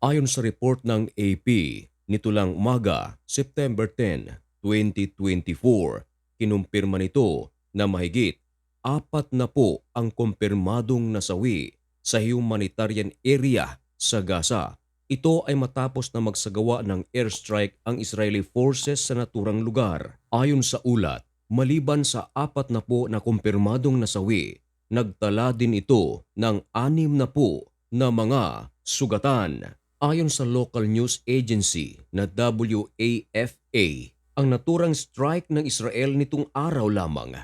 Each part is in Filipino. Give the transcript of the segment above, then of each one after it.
Ayon sa report ng AP, nito lang umaga, September 10, 2024, kinumpirma nito na mahigit apat na po ang kumpirmadong nasawi sa humanitarian area sa Gaza. Ito ay matapos na magsagawa ng airstrike ang Israeli forces sa naturang lugar. Ayon sa ulat, maliban sa apat na po na kumpirmadong nasawi, nagtala din ito ng anim na po na mga sugatan. Ayon sa local news agency na WAFA, ang naturang strike ng Israel nitong araw lamang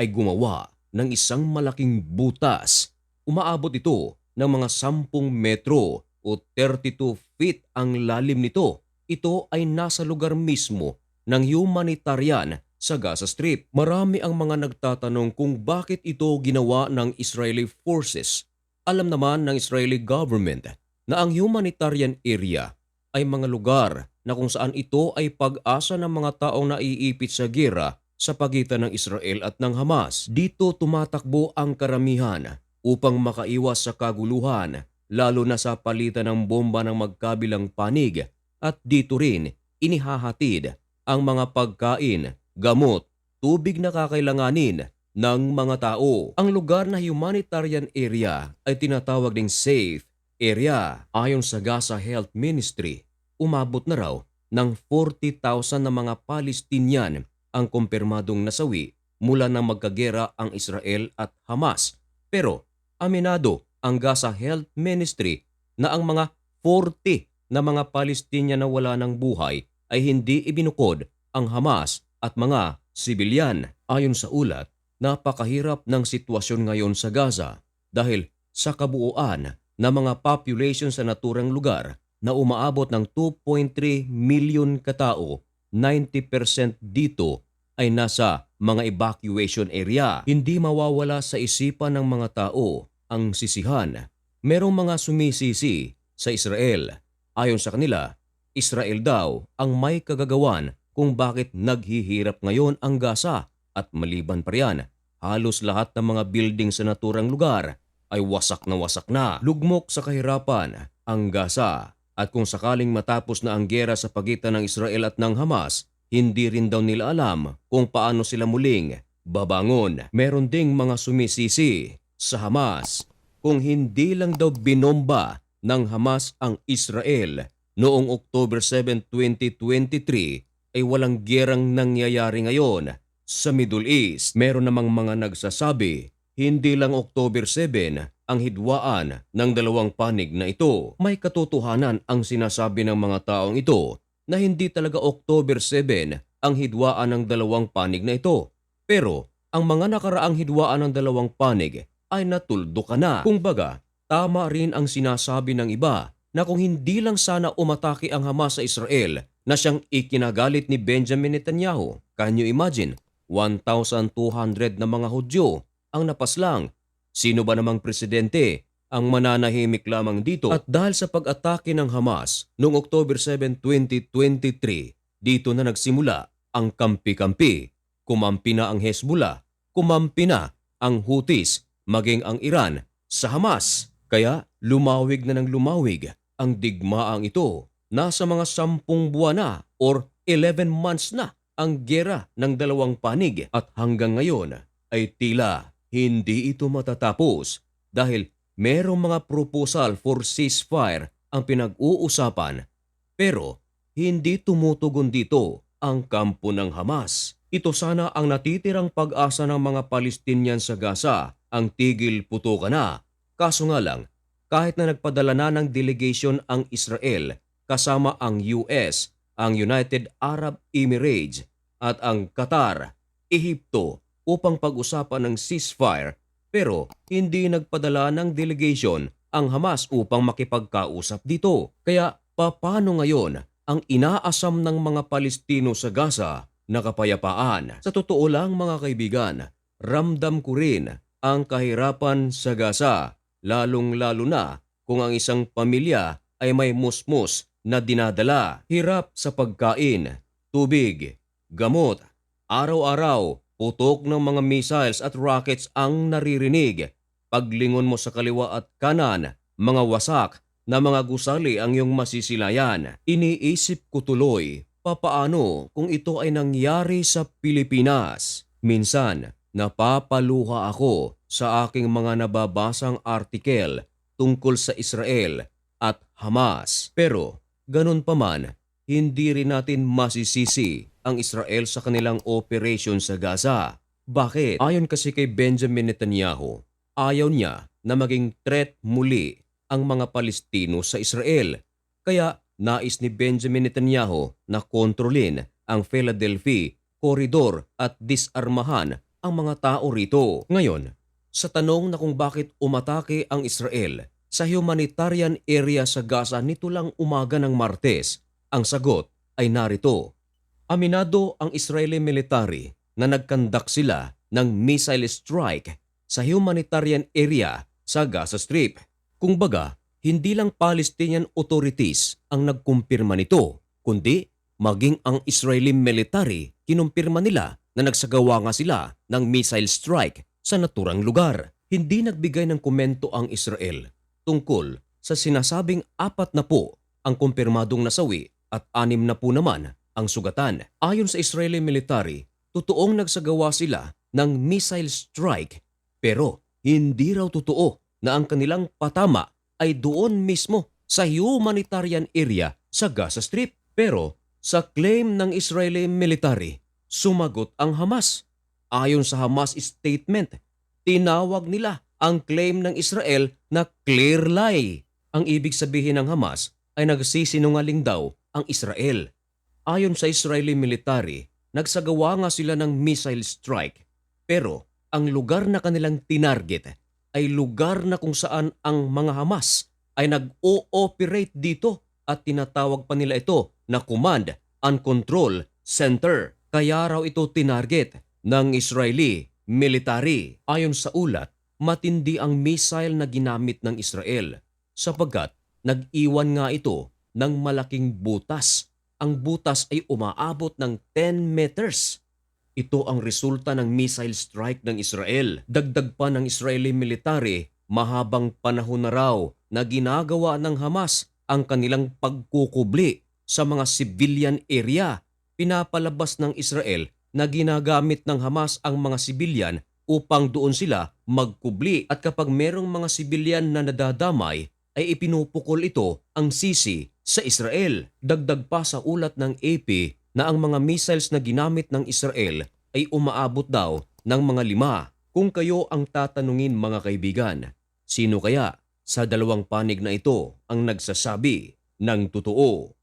ay gumawa ng isang malaking butas. Umaabot ito ng mga 10 metro o 32 feet ang lalim nito. Ito ay nasa lugar mismo ng humanitarian sa Gaza Strip. Marami ang mga nagtatanong kung bakit ito ginawa ng Israeli forces. Alam naman ng Israeli government na ang humanitarian area ay mga lugar na kung saan ito ay pag-asa ng mga taong naiipit sa gera sa pagitan ng Israel at ng Hamas. Dito tumatakbo ang karamihan upang makaiwas sa kaguluhan lalo na sa palitan ng bomba ng magkabilang panig at dito rin inihahatid ang mga pagkain, gamot, tubig na kakailanganin ng mga tao. Ang lugar na humanitarian area ay tinatawag ding safe area. Ayon sa Gaza Health Ministry, umabot na raw ng 40,000 na mga Palestinian ang kumpirmadong nasawi mula nang magkagera ang Israel at Hamas. Pero aminado ang Gaza Health Ministry na ang mga 40 na mga Palestinian na wala ng buhay ay hindi ibinukod ang Hamas at mga sibilyan. Ayon sa ulat, napakahirap ng sitwasyon ngayon sa Gaza dahil sa kabuuan na mga population sa naturang lugar na umaabot ng 2.3 milyon katao, 90% dito ay nasa mga evacuation area. Hindi mawawala sa isipan ng mga tao ang sisihan. Merong mga sumisisi sa Israel. Ayon sa kanila, Israel daw ang may kagagawan kung bakit naghihirap ngayon ang Gaza at maliban pa riyan, halos lahat ng mga building sa naturang lugar ay wasak na wasak na. Lugmok sa kahirapan ang Gaza at kung sakaling matapos na ang gera sa pagitan ng Israel at ng Hamas, hindi rin daw nila alam kung paano sila muling babangon. Meron ding mga sumisisi sa Hamas kung hindi lang daw binomba ng Hamas ang Israel noong October 7, 2023 ay walang gerang nangyayari ngayon sa Middle East. Meron namang mga nagsasabi hindi lang October 7 ang hidwaan ng dalawang panig na ito. May katotohanan ang sinasabi ng mga taong ito na hindi talaga October 7 ang hidwaan ng dalawang panig na ito. Pero ang mga nakaraang hidwaan ng dalawang panig ay natuldo ka na. Kung baga, tama rin ang sinasabi ng iba na kung hindi lang sana umatake ang Hamas sa Israel na siyang ikinagalit ni Benjamin Netanyahu. Can you imagine? 1,200 na mga Hudyo ang napaslang. Sino ba namang presidente ang mananahimik lamang dito? At dahil sa pag-atake ng Hamas noong October 7, 2023, dito na nagsimula ang kampi-kampi. Kumampi na ang Hezbollah, kumampi na ang Houthis, maging ang Iran sa Hamas. Kaya lumawig na ng lumawig ang digmaang ito. Nasa mga sampung buwan na or 11 months na ang gera ng dalawang panig at hanggang ngayon ay tila hindi ito matatapos dahil merong mga proposal for ceasefire ang pinag-uusapan pero hindi tumutugon dito ang kampo ng Hamas. Ito sana ang natitirang pag-asa ng mga Palestinian sa Gaza, ang tigil putukan na. Kaso nga lang, kahit na nagpadala na ng delegation ang Israel kasama ang US, ang United Arab Emirates at ang Qatar, Ehipto upang pag-usapan ng ceasefire pero hindi nagpadala ng delegation ang Hamas upang makipagkausap dito. Kaya paano ngayon ang inaasam ng mga Palestino sa Gaza na kapayapaan? Sa totoo lang mga kaibigan, ramdam ko rin ang kahirapan sa Gaza, lalong-lalo na kung ang isang pamilya ay may musmus na dinadala. Hirap sa pagkain, tubig, gamot, araw-araw, putok ng mga missiles at rockets ang naririnig. Paglingon mo sa kaliwa at kanan, mga wasak na mga gusali ang iyong masisilayan. Iniisip ko tuloy, papaano kung ito ay nangyari sa Pilipinas? Minsan, napapaluha ako sa aking mga nababasang artikel tungkol sa Israel at Hamas. Pero, ganun pa man, hindi rin natin masisisi ang Israel sa kanilang operation sa Gaza. Bakit? Ayon kasi kay Benjamin Netanyahu, ayaw niya na maging threat muli ang mga Palestino sa Israel. Kaya nais ni Benjamin Netanyahu na kontrolin ang Philadelphia Corridor at disarmahan ang mga tao rito. Ngayon, sa tanong na kung bakit umatake ang Israel sa humanitarian area sa Gaza nito lang umaga ng Martes, ang sagot ay narito. Aminado ang Israeli military na nagkandak sila ng missile strike sa humanitarian area sa Gaza Strip. Kung baga, hindi lang Palestinian authorities ang nagkumpirma nito, kundi maging ang Israeli military kinumpirma nila na nagsagawa nga sila ng missile strike sa naturang lugar. Hindi nagbigay ng komento ang Israel tungkol sa sinasabing apat na po ang kumpirmadong nasawi at anim na po naman ang sugatan. Ayon sa Israeli military, totoong nagsagawa sila ng missile strike pero hindi raw totoo na ang kanilang patama ay doon mismo sa humanitarian area sa Gaza Strip. Pero sa claim ng Israeli military, sumagot ang Hamas. Ayon sa Hamas statement, tinawag nila ang claim ng Israel na clear lie. Ang ibig sabihin ng Hamas ay nagsisinungaling daw ang Israel. Ayon sa Israeli military, nagsagawa nga sila ng missile strike. Pero ang lugar na kanilang tinarget ay lugar na kung saan ang mga Hamas ay nag-ooperate dito at tinatawag pa nila ito na Command and Control Center. Kaya raw ito tinarget ng Israeli military. Ayon sa ulat, matindi ang missile na ginamit ng Israel sapagkat nag-iwan nga ito ng malaking butas. Ang butas ay umaabot ng 10 meters. Ito ang resulta ng missile strike ng Israel. Dagdag pa ng Israeli military, mahabang panahon na raw na ginagawa ng Hamas ang kanilang pagkukubli sa mga civilian area. Pinapalabas ng Israel na ginagamit ng Hamas ang mga sibilyan upang doon sila magkubli at kapag merong mga sibilyan na nadadamay ay ipinupukol ito ang sisi sa Israel. Dagdag pa sa ulat ng AP na ang mga missiles na ginamit ng Israel ay umaabot daw ng mga lima. Kung kayo ang tatanungin mga kaibigan, sino kaya sa dalawang panig na ito ang nagsasabi ng totoo?